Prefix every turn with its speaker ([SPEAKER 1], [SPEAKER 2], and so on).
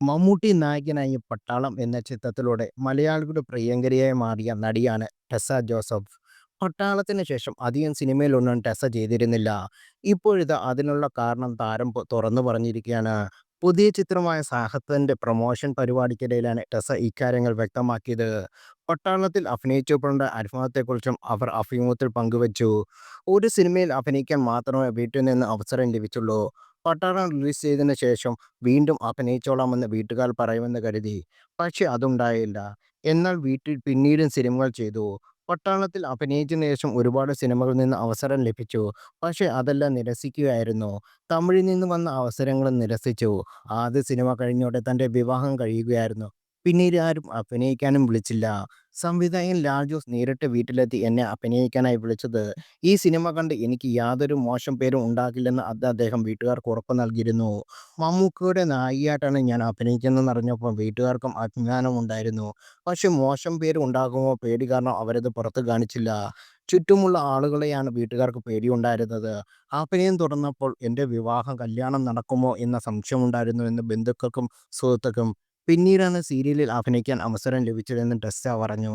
[SPEAKER 1] മമ്മൂട്ടി നായകനായ പട്ടാളം എന്ന ചിത്രത്തിലൂടെ മലയാളികളുടെ പ്രിയങ്കരിയായി മാറിയ നടിയാണ് ടെസ ജോസഫ്. പട്ടാളത്തിന് ശേഷം അധികം സിനിമയിലൊന്നും ടെസ ചെയ്തിരുന്നില്ല. ഇപ്പോഴിത് അതിനുള്ള കാരണം താരം തുറന്നു പറഞ്ഞിരിക്കുകയാണ്. പുതിയ ചിത്രമായ സാഹത്തിന്റെ പ്രൊമോഷൻ പരിപാടിക്കിടയിലാണ് ടെസ ഇക്കാര്യങ്ങൾ വ്യക്തമാക്കിയത്. പട്ടാളത്തിൽ അഭിനയിച്ചപ്പോഴുണ്ട് അനുഭവത്തെക്കുറിച്ചും അവർ അഭിമുഖത്തിൽ പങ്കുവച്ചു. ഒരു സിനിമയിൽ അഭിനയിക്കാൻ മാത്രമേ വീട്ടിൽ നിന്ന് അവസരം ലഭിച്ചുള്ളൂ. പട്ടാളം റിലീസ് ചെയ്തതിന് ശേഷം വീണ്ടും അഭിനയിച്ചോളാമെന്ന് വീട്ടുകാർ പറയുമെന്ന് കരുതി. പക്ഷെ അതുണ്ടായില്ല. എന്നാൽ വീട്ടിൽ പിന്നീടും സിനിമകൾ ചെയ്തു. പട്ടാളത്തിൽ അഭിനയിച്ചതിന് ശേഷം ഒരുപാട് സിനിമകളിൽ നിന്ന് അവസരം ലഭിച്ചു. പക്ഷേ അതെല്ലാം നിരസിക്കുകയായിരുന്നു. തമിഴിൽ നിന്ന് വന്ന അവസരങ്ങളും നിരസിച്ചു. ആദ്യ സിനിമ കഴിഞ്ഞോടെ തന്റെ വിവാഹം കഴിയുകയായിരുന്നു. പിന്നീട് ആരും അഭിനയിക്കാനും വിളിച്ചില്ല. സംവിധായകൻ ലാൽ ജോസ് നേരിട്ട് വീട്ടിലെത്തി എന്നെ അഭിനയിക്കാനായി വിളിച്ചത്. ഈ സിനിമ കണ്ട് എനിക്ക് യാതൊരു മോശം പേരും ഉണ്ടാകില്ലെന്ന് അന്ന് അദ്ദേഹം വീട്ടുകാർക്ക് ഉറപ്പ് നൽകിയിരുന്നു. മമ്മൂക്കയുടെ നായികയായിട്ടാണ് ഞാൻ അഭിനയിക്കുന്നതെന്നറിഞ്ഞപ്പോൾ വീട്ടുകാർക്കും അഭിമാനമുണ്ടായിരുന്നു. പക്ഷേ മോശം പേര് ഉണ്ടാകുമോ പേടി കാരണം അവരത് പുറത്ത് കാണിച്ചില്ല. ചുറ്റുമുള്ള ആളുകളെയാണ് വീട്ടുകാർക്ക് പേടിയുണ്ടായിരുന്നത്. അഭിനയം തുടർന്നപ്പോൾ എന്റെ വിവാഹം, കല്യാണം നടക്കുമോ എന്ന സംശയമുണ്ടായിരുന്നുവെന്ന് ബന്ധുക്കൾക്കും സുഹൃത്തുക്കൾക്കും. പിന്നീടാണ് സീരിയലിൽ അഭിനയിക്കാൻ അവസരം ലഭിച്ചതെന്ന് ടെസ്സ പറഞ്ഞു.